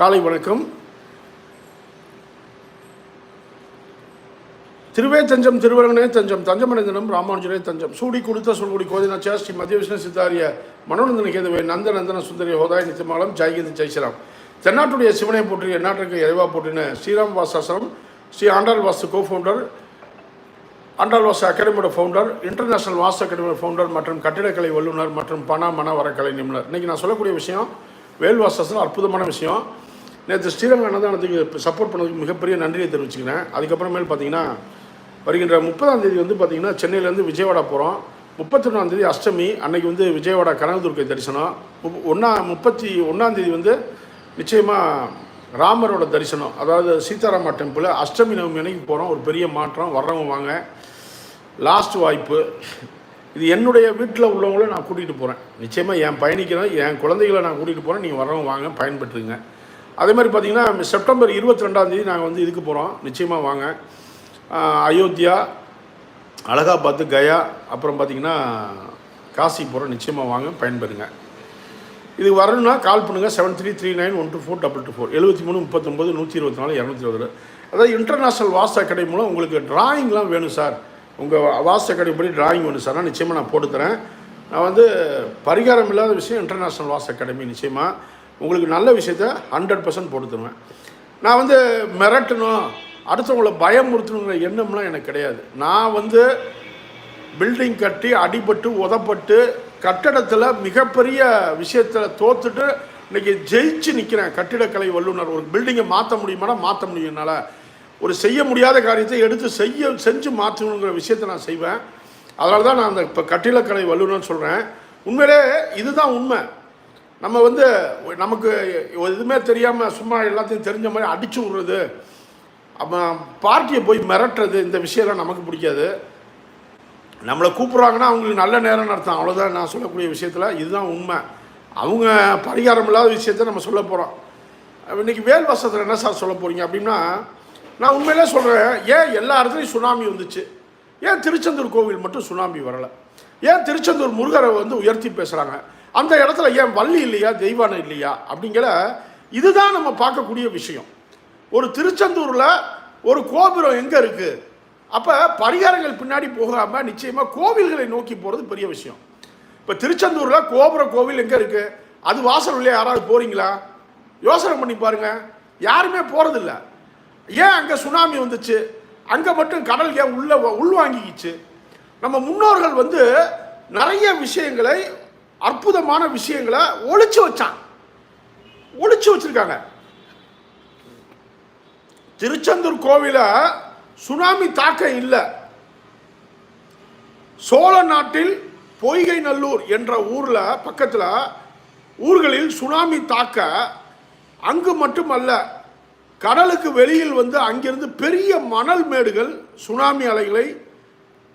காலை வணக்கம். திருவே தஞ்சம் திருவரங்கனே தஞ்சம் தஞ்சமடைந்தனம் ராமானுஜரே தஞ்சம். சூடி கொடுத்த சொல்குடி கோதினாச்சா ஸ்ரீ மத்திய விஷ்ணு சித்தாரிய மனோநந்தன கேதுவே நந்த நந்தன சுந்தரிய ஹோதாய் நித்தியமாலம் ஜெயகிந்தி ஜெய்சிராம் தென்னாட்டுடைய சிவனை போற்றி எந்நாட்டிற்கு இறைவா போற்றின ஸ்ரீராம் வாசாசனம் ஸ்ரீ ஆண்டாள் வாஸ்து கோ ஃபவுண்டர் ஆண்டாள் வாசு அகாடமியோட ஃபவுண்டர் இன்டர்நேஷனல் வாஸ்து அகாடமியோட ஃபவுண்டர் மற்றும் கட்டிடக்கலை வல்லுநர் மற்றும் பண மன வரக்கலை நிபுணர். இன்றைக்கி நான் சொல்லக்கூடிய விஷயம் வேல் அற்புதமான விஷயம். நேற்று ஸ்ரீரங்க அன்னதானத்துக்கு சப்போர்ட் பண்ணதுக்கு மிகப்பெரிய நன்றியை தெரிவிச்சுக்கிறேன். அதுக்கப்புறமேல் பார்த்தீங்கன்னா வருகின்ற முப்பதாம் தேதி வந்து பார்த்திங்கன்னா சென்னையிலேருந்து விஜயவாடா போகிறோம் முப்பத்தொன்னாம் தேதி அஷ்டமி அன்னைக்கு வந்து விஜயவாடா கனகதுர்க்கை தரிசனம். முப்- ஒன்றா முப்பத்தி ஒன்றாம் தேதி வந்து நிச்சயமாக ராமரோட தரிசனம். அதாவது சீதாராமா டெம்பிள் அஷ்டமி நவமி அன்னைக்கு போகிறோம் ஒரு பெரிய மாற்றம் வர்றவங்க வாங்க. லாஸ்ட் வாய்ப்பு. இது என்னுடைய வீட்டில் உள்ளவங்கள நான் கூட்டிகிட்டு போகிறேன் நிச்சயமாக என் பயணிக்கிறேன் என் குழந்தைகளை நான் கூட்டிகிட்டு போகிறேன் நீங்கள் வர்றவங்க வாங்க பயன்பெற்றுங்க அதே மாதிரி பார்த்தீங்கன்னா செப்டம்பர் இருபத்தி ரெண்டாந்தேதி நாங்கள் வந்து இதுக்கு போகிறோம் நிச்சயமாக வாங்க. அயோத்தியா அலகாபாத்து கயா அப்புறம் பார்த்தீங்கன்னா காசி போகிறோம் நிச்சயமாக வாங்க பயன்பெறுங்க. இது வரணும்னா கால் பண்ணுங்கள் seven three three nine one two four double two four எழுபத்தி மூணு முப்பத்தொம்பது நூற்றி இருபத்தி நாலு இரநூத்தி இருபது. அதாவது இன்டர்நேஷ்னல் வாச கடை மூலம் உங்களுக்கு டிராயிங்லாம் வேணும் சார் உங்கள் வாச அகாடமி படி டிராயிங் வேணும் சார் நான் நிச்சயமாக நான் போட்டுத்தரேன் நான் வந்து பரிகாரம் இல்லாத விஷயம் இன்டர்நேஷ்னல் வாஸ் அகாடமி நிச்சயமாக உங்களுக்கு நல்ல விஷயத்த ஹண்ட்ரட் பர்சன்ட் போட்டு தருவேன் நான் வந்து மிரட்டணும் அடுத்தவங்களை பயமுறுத்தணுங்கிற எண்ணம்லாம் எனக்கு கிடையாது. நான் வந்து பில்டிங் கட்டி அடிபட்டு உதப்பட்டு கட்டடத்தில் மிகப்பெரிய விஷயத்தில் தோத்துட்டு இன்னைக்கு ஜெயிச்சு நிற்கிறேன் கட்டிடக்கலை வல்லுநர் ஒரு பில்டிங்கை மாற்ற முடியுமானா மாற்ற முடியும். என்னால் ஒரு செய்ய முடியாத காரியத்தை எடுத்து செய்ய செஞ்சு மாற்றணுங்கிற விஷயத்தை நான் செய்வேன். அதனால தான் நான் அந்த இப்போ கட்டிடக்கலை வல்லுநர்னு சொல்கிறேன் உண்மையிலே இதுதான் உண்மை. நம்ம வந்து நமக்கு எதுவுமே தெரியாமல் சும்மா எல்லாத்தையும் தெரிஞ்ச மாதிரி அடிச்சு விட்றது அப்போ பார்ட்டியை போய் மிரட்டுறது இந்த விஷயம்லாம் நமக்கு பிடிக்காது. நம்மளை கூப்பிட்றாங்கன்னா அவங்களுக்கு நல்ல நேரம் நடத்தம் அவ்வளோதான் நான் சொல்லக்கூடிய விஷயத்தில். இதுதான் உண்மை. அவங்க பரிகாரம் இல்லாத விஷயத்த நம்ம சொல்ல போகிறோம் இன்னைக்கு வேல் வசத்தில் என்ன சார் சொல்ல போகிறீங்க அப்படின்னா நான் உண்மையிலே சொல்கிறேன் ஏன் எல்லா இடத்துலையும் சுனாமி வந்துச்சு? ஏன் திருச்செந்தூர் கோவில் மட்டும் சுனாமி வரலை? ஏன் திருச்செந்தூர் முருகரை வந்து உயர்த்தி பேசுகிறாங்க அந்த இடத்துல ஏன் வள்ளி இல்லையா தெய்வானம் இல்லையா அப்படிங்கிற இதுதான் நம்ம பார்க்கக்கூடிய விஷயம். ஒரு திருச்செந்தூரில் ஒரு கோபுரம் எங்கே இருக்குது அப்போ பரிகாரங்கள் பின்னாடி போகாமல் நிச்சயமாக கோவில்களை நோக்கி போகிறது பெரிய விஷயம். இப்போ திருச்செந்தூரில் கோபுர கோவில் எங்கே இருக்குது அது வாசல் உள்ளே யாராவது போகிறீங்களா யோசனை பண்ணி பாருங்கள் யாருமே போகிறதில்ல ஏன் அங்கே சுனாமி வந்துச்சு? அங்கே மட்டும் கடல் ஏன் உள்ள உள்வாங்கிக்கிச்சு? நம்ம முன்னோர்கள் வந்து நிறைய விஷயங்களை அற்புதமான விஷயங்களை ஒழிச்சு வச்சான். ஒழிச்சு வச்சிருக்காங்க. திருச்செந்தூர் கோவில சுனாமி தாக்கம் இல்லை. சோழ நாட்டில் பொய்கை நல்லூர் என்ற ஊரில் பக்கத்தில் ஊர்களில் சுனாமி தாக்க அங்கு மட்டுமல்ல கடலுக்கு வெளியில் வந்து அங்கிருந்து பெரிய மணல் மேடுகள் சுனாமி அலைகளை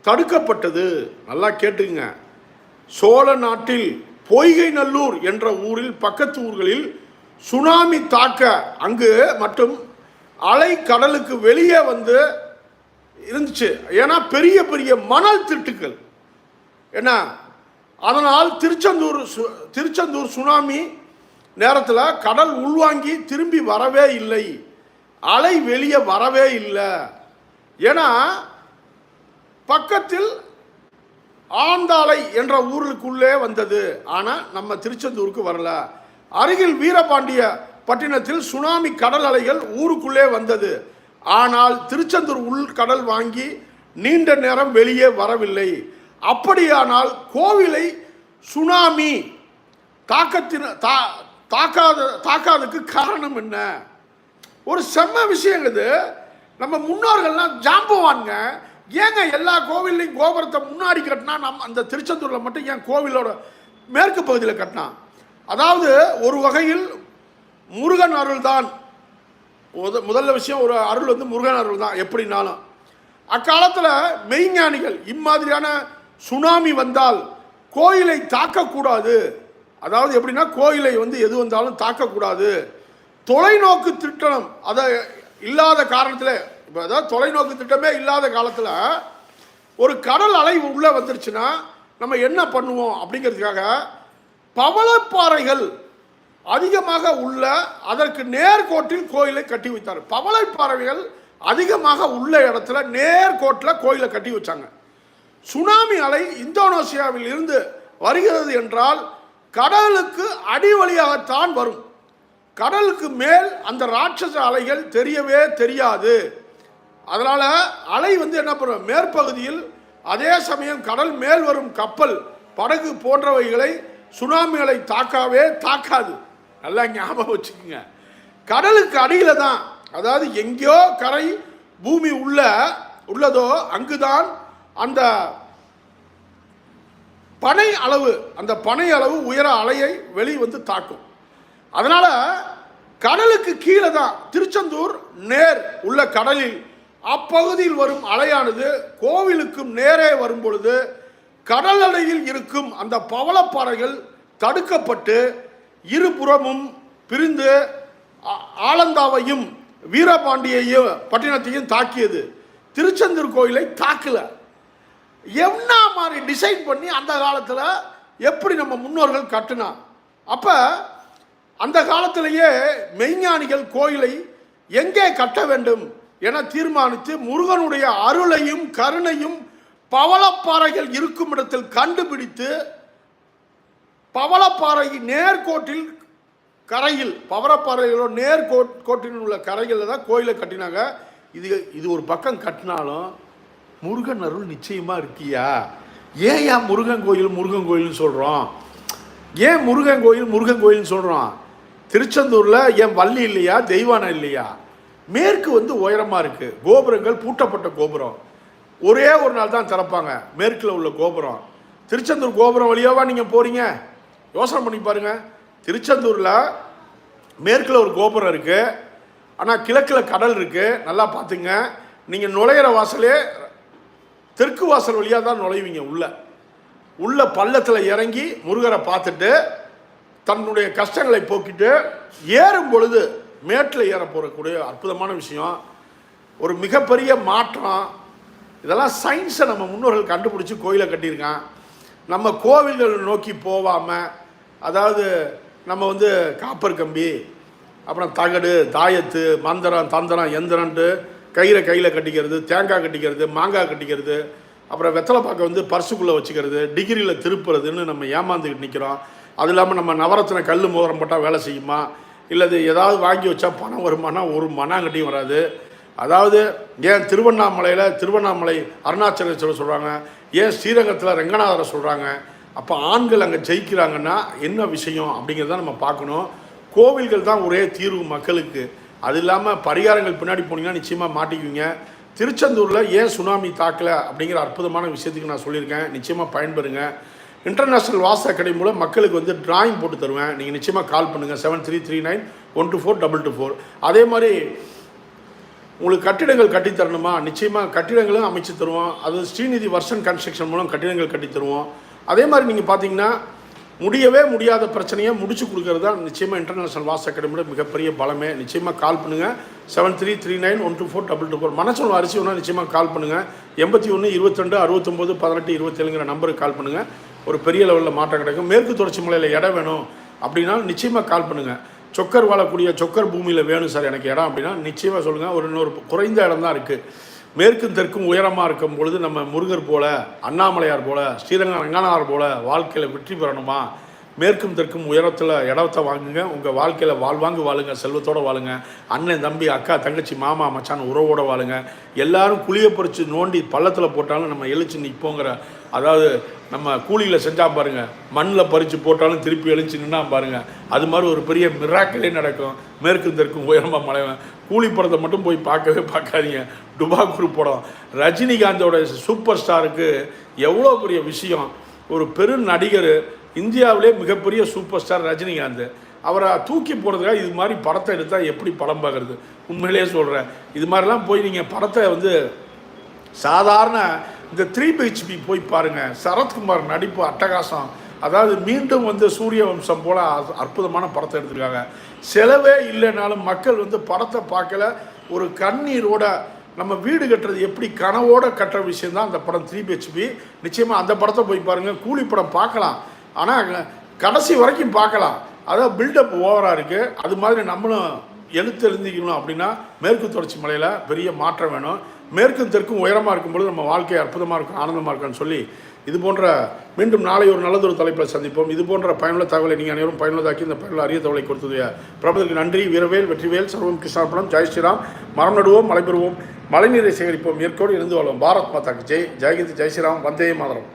தடுக்கப்பட்டது. நல்லா கேட்டுங்க சோழ நாட்டில் பொய்கை நல்லூர் என்ற ஊரில் பக்கத்து ஊர்களில் சுனாமி தாக்க அங்கு மற்றும் அலை கடலுக்கு வெளியே வந்து இருந்துச்சு. ஏன்னா பெரிய பெரிய மணல் திட்டுக்கள் என்ன? அதனால் திருச்செந்தூர் சு- திருச்செந்தூர் சுனாமி நேரத்தில் கடல் உள்வாங்கி திரும்பி வரவே இல்லை. அலை வெளியே வரவே இல்லை. ஏன்னா பக்கத்தில் ஆந்தாளை என்ற ஊருக்குள்ளே வந்தது. ஆனால் நம்ம திருச்செந்தூருக்கு வரல. அருகில் வீரபாண்டிய பட்டினத்தில் சுனாமி கடல் அலைகள் ஊருக்குள்ளே வந்தது. ஆனால் திருச்செந்தூர் உள் கடல் வாங்கி நீண்ட நேரம் வெளியே வரவில்லை. அப்படியானால் கோவிலை சுனாமி தாக்கத்தின் தா தாக்காத தாக்காததுக்கு காரணம் என்ன? ஒரு செம்ம விஷயம் இது. நம்ம முன்னோர்கள்லாம் ஜாம்பவான்ங்க. ஏங்க எல்லா கோவில்லையும் கோபுரத்தை முன்னாடி கட்டினா நம் அந்த திருச்செந்தூரில் மட்டும் ஏன் கோவிலோட மேற்கு பகுதியில் கட்டினான் அதாவது ஒரு வகையில் முருகன் அருள் தான் முத முதல்ல விஷயம் ஒரு அருள் வந்து முருகன் அருள் தான் எப்படினாலும் அக்காலத்தில் மெய்ஞானிகள் இம்மாதிரியான சுனாமி வந்தால் கோயிலை தாக்கக்கூடாது. அதாவது எப்படின்னா கோயிலை வந்து எது வந்தாலும் தாக்கக்கூடாது. தொலைநோக்கு திட்டம் அதை இல்லாத காரணத்தில் இப்போ அதாவது தொலைநோக்கு திட்டமே இல்லாத காலத்தில் ஒரு கடல் அலை உள்ளே வந்துருச்சுன்னா நம்ம என்ன பண்ணுவோம் அப்படிங்கிறதுக்காக பவளப்பாறைகள் அதிகமாக உள்ள அதற்கு நேர்கோட்டில் கோயிலை கட்டி வைத்தார். பவளை அதிகமாக உள்ள இடத்துல நேர்கோட்டில் கோயிலை கட்டி வச்சாங்க. சுனாமி அலை இந்தோனேசியாவில் இருந்து வருகிறது என்றால் கடலுக்கு அடி வழியாகத்தான் வரும். கடலுக்கு மேல் அந்த ராட்சச அலைகள் தெரியவே தெரியாது. அதனால் அலை வந்து என்ன பண்ணும்? மேற்பகுதியில் அதே சமயம் கடல் மேல் வரும் கப்பல் படகு போன்றவைகளை சுனாமிகளை தாக்காவே தாக்காது. நல்லா ஞாபகம் வச்சுக்கோங்க. கடலுக்கு அடியில் தான் அதாவது எங்கேயோ கரை பூமி உள்ள உள்ளதோ அங்குதான் அந்த பனை அளவு அந்த பனை அளவு உயர அலையை வெளி வந்து தாக்கும். அதனால் கடலுக்கு கீழே தான் திருச்செந்தூர் நேர் உள்ள கடலில் அப்பகுதியில் வரும் அலையானது கோவிலுக்கும் நேரே வரும் பொழுது கடல் அலையில் இருக்கும் அந்த பவளப்பாறைகள் தடுக்கப்பட்டு இருபுறமும் பிரிந்து ஆலந்தாவையும் வீரபாண்டியையும் பட்டினத்தையும் தாக்கியது. திருச்செந்தூர் கோயிலை தாக்கலை. என்ன மாதிரி டிசைன் பண்ணி அந்த காலத்தில் எப்படி நம்ம முன்னோர்கள் கட்டினா? அப்போ அந்த காலத்திலேயே மெய்ஞானிகள் கோயிலை எங்கே கட்ட வேண்டும்? என தீர்மானித்து முருகனுடைய அருளையும் கருணையும் பவளப்பாறைகள் இருக்கும் இடத்தில் கண்டுபிடித்து பவளப்பாறை நேர்கோட்டில் கரையில் பவளப்பாறைகளோ நேர்கோட் கோட்டில் உள்ள கரைகளில் தான் கோயிலை கட்டினாங்க. இது இது ஒரு பக்கம் கட்டினாலும் முருகன் அருள் நிச்சயமாக இருக்கியா? ஏன் ஏன் முருகன் கோயில் முருகன் கோயில்னு சொல்கிறோம் ஏன் முருகன் கோயில் முருகன் கோயில்னு சொல்கிறோம் திருச்செந்தூரில் ஏன் வள்ளி இல்லையா தெய்வானம் இல்லையா? மேற்கு வந்து உயரமாக இருக்குது கோபுரங்கள் பூட்டப்பட்ட கோபுரம். ஒரே ஒரு நாள் தான் திறப்பாங்க. மேற்கில் உள்ள கோபுரம். திருச்செந்தூர் கோபுரம் வழியாவா நீங்கள் போகிறீங்க யோசனை பண்ணி பாருங்கள் திருச்செந்தூரில் மேற்கில் ஒரு கோபுரம் இருக்குது ஆனால் கிழக்கில் கடல் இருக்குது நல்லா பார்த்துங்க. நீங்கள் நுழையிற வாசலே தெற்கு வாசல் வழியாக தான் நுழைவீங்க உள்ள. உள்ள பள்ளத்தில் இறங்கி முருகரை பார்த்துட்டு தன்னுடைய கஷ்டங்களை போக்கிட்டு ஏறும் பொழுது மேட்டில் ஏற போகக்கூடிய அற்புதமான விஷயம். ஒரு மிகப்பெரிய மாற்றம். இதெல்லாம் சயின்ஸை நம்ம முன்னோர்கள் கண்டுபிடிச்சி கோயிலை கட்டியிருக்கான் நம்ம கோவில்கள் நோக்கி போகாமல் அதாவது நம்ம வந்து காப்பர் கம்பி அப்புறம் தகடு தாயத்து மந்திரம் தந்திரம் எந்திரன்ட்டு கயிறை கையில் கட்டிக்கிறது தேங்காய் கட்டிக்கிறது மாங்காய் கட்டிக்கிறது அப்புறம் வெத்தலை பாக்க வந்து பர்சுக்குள்ளே வச்சுக்கிறது டிகிரியில் திருப்புறதுன்னு நம்ம ஏமாந்துக்கிட்டு நிற்கிறோம் அது இல்லாமல் நம்ம நவரத்தின கல் மோதிரம் போட்டால் வேலை செய்யுமா? இல்லை ஏதாவது வாங்கி வச்சா பணம் வருமானா ஒரு மனாங்கட்டியும் வராது. அதாவது ஏன் திருவண்ணாமலையில் திருவண்ணாமலை அருணாச்சலேஸ்வரர் சொல்கிறாங்க ஏன் ஸ்ரீரங்கத்தில் ரங்கநாதரை சொல்கிறாங்க அப்போ ஆண்கள் அங்கே ஜெயிக்கிறாங்கன்னா என்ன விஷயம் அப்படிங்கிறத நம்ம பார்க்கணும். கோவில்கள் தான் ஒரே தீர்வு மக்களுக்கு. அது இல்லாமல் பரிகாரங்கள் பின்னாடி போனீங்கன்னா நிச்சயமாக மாட்டிக்குவீங்க. திருச்செந்தூரில் ஏன் சுனாமி தாக்கலை அப்படிங்கிற அற்புதமான விஷயத்துக்கு நான் சொல்லியிருக்கேன். நிச்சயமாக பயன்பெறுங்க. இன்டர்நேஷ்னல் வாஸ் அகாடமி மூலம் மக்களுக்கு வந்து டிராயிங் போட்டு தருவேன் நீங்கள் நிச்சயமாக கால் பண்ணுங்கள் seven three three nine one two four double two four அதே மாதிரி உங்களுக்கு கட்டிடங்கள் கட்டித்தரணுமா நிச்சயமாக கட்டிடங்களும் அமைச்சு தருவோம் அது ஸ்ரீநிதி வர்ஷன் கன்ஸ்ட்ரக்ஷன் மூலம் கட்டிடங்கள் கட்டித்தருவோம் அதே மாதிரி நீங்கள் பார்த்தீங்கன்னா முடியவே முடியாத பிரச்சனையை முடிச்சு கொடுக்கறது தான் நிச்சயமாக இன்டர்நேஷனல் வாஸ் அகாடமியோட மிகப்பெரிய பலமே நிச்சயமாக கால் பண்ணுங்கள் seven three three nine one two four double two four மனசோல் அரிசி ஒன்றா நிச்சயமாக கால் பண்ணுங்கள் எண்பத்தி ஒன்று இருபத்திரெண்டு அறுபத்தொம்போது பதினெட்டு இருபத்தேழுங்கிற நம்பருக்கு கால் பண்ணுங்கள் ஒரு பெரிய லெவலில் மாற்றம் கிடைக்கும். மேற்கு தொடர்ச்சி மலையில் இடம் வேணும் அப்படின்னா நிச்சயமாக கால் பண்ணுங்கள் சொக்கர் வாழக்கூடிய சொக்கர் பூமியில் வேணும் சார் எனக்கு இடம் அப்படின்னா நிச்சயமாக சொல்லுங்கள் ஒரு இன்னொரு குறைந்த இடம் தான் இருக்குது மேற்கும் தெற்கும் உயரமாக இருக்கும் பொழுது நம்ம முருகர் போல அண்ணாமலையார் போல ஸ்ரீரங்கம் ரங்கநாதர் போல வாழ்க்கையில் வெற்றி பெறணுமா? மேற்கும் தெற்கும் உயரத்தில் இடத்த வாங்குங்க. உங்கள் வாழ்க்கையில் வாழ்வாங்கு வாழுங்க செல்வத்தோடு வாழுங்க. அண்ணன் தம்பி அக்கா தங்கச்சி மாமா மச்சான் உறவோடு வாழுங்க. எல்லாரும் குளிய பறித்து நோண்டி பள்ளத்தில் போட்டாலும் நம்ம எழுச்சி நிற்போங்கிற அதாவது நம்ம கூலியில் செஞ்சால் பாருங்கள் மண்ணில் பறித்து போட்டாலும் திருப்பி எழுச்சி நின்னா பாருங்கள் அது மாதிரி ஒரு பெரிய மிராக்கலே நடக்கும். மேற்கும் தெற்கும் உயரமாக மலைவன் கூலி படத்தை மட்டும் போய் பார்க்கவே பார்க்காதீங்க. டுபா குரூப் படம். ரஜினிகாந்தோட சூப்பர் ஸ்டாருக்கு எவ்வளோ பெரிய விஷயம். ஒரு பெரு நடிகர் இந்தியாவிலே மிகப்பெரிய சூப்பர் ஸ்டார் ரஜினிகாந்த். அவரை தூக்கி போடுறதுக்காக இது மாதிரி படத்தை எடுத்தால் எப்படி படம் பார்க்குறது? உண்மையிலேயே சொல்கிறேன் இது மாதிரிலாம் போய் நீங்கள் படத்தை வந்து சாதாரண இந்த த்ரீ பிஹெச்பி போய் பாருங்கள் சரத்குமார் நடிப்பு அட்டகாசம். அதாவது மீண்டும் வந்து சூரிய வம்சம் போல் அ- அற்புதமான படத்தை எடுத்திருக்காங்க. செலவே இல்லைனாலும் மக்கள் வந்து படத்தை பார்க்கல. ஒரு கண்ணீரோட நம்ம வீடு கட்டுறது எப்படி கனவோட கட்டுற விஷயம் தான் அந்த படம் த்ரீ பிஹெச்பி நிச்சயமாக அந்த படத்தை போய் பாருங்கள் கூலி படம் பார்க்கலாம். ஆனால் கடைசி வரைக்கும் பார்க்கலாம். அதாவது பில்டப் ஓவராக இருக்குது அது மாதிரி நம்மளும் எழுத்து எழுந்திக்கணும் அப்படின்னா மேற்கு தொடர்ச்சி மலையில் பெரிய மாற்றம் வேணும். மேற்கும் தெற்கும் உயரமாக இருக்கும்பொழுது நம்ம வாழ்க்கை அற்புதமாக இருக்கும் ஆனந்தமாக இருக்கும்னு சொல்லி இது போன்ற மீண்டும் நாளை ஒரு நல்லதொரு தலைப்பில் சந்திப்போம். இது போன்ற பயனுள்ள தகவலை நீங்கள் அனைவரும் பயனுள்ளதாக்கி இந்த பயனுள்ள அரிய தகவலை கொடுத்தது பிரபலத்துக்கு நன்றி. வீரவேல் வெற்றிவேல் சர்வம் கிருஷ்ணாபுரம் ஜெய் ஸ்ரீராம். மரம் நடுவோம் மழை பெறுவோம் மழைநீரை சேகரிப்போம் இயற்கையோடு இருந்து வாழும் பாரத் மாதாக்கு. ஜெய் ஜெயகிந்த் ஜெய் ஸ்ரீராம். வந்தே மாதரம்.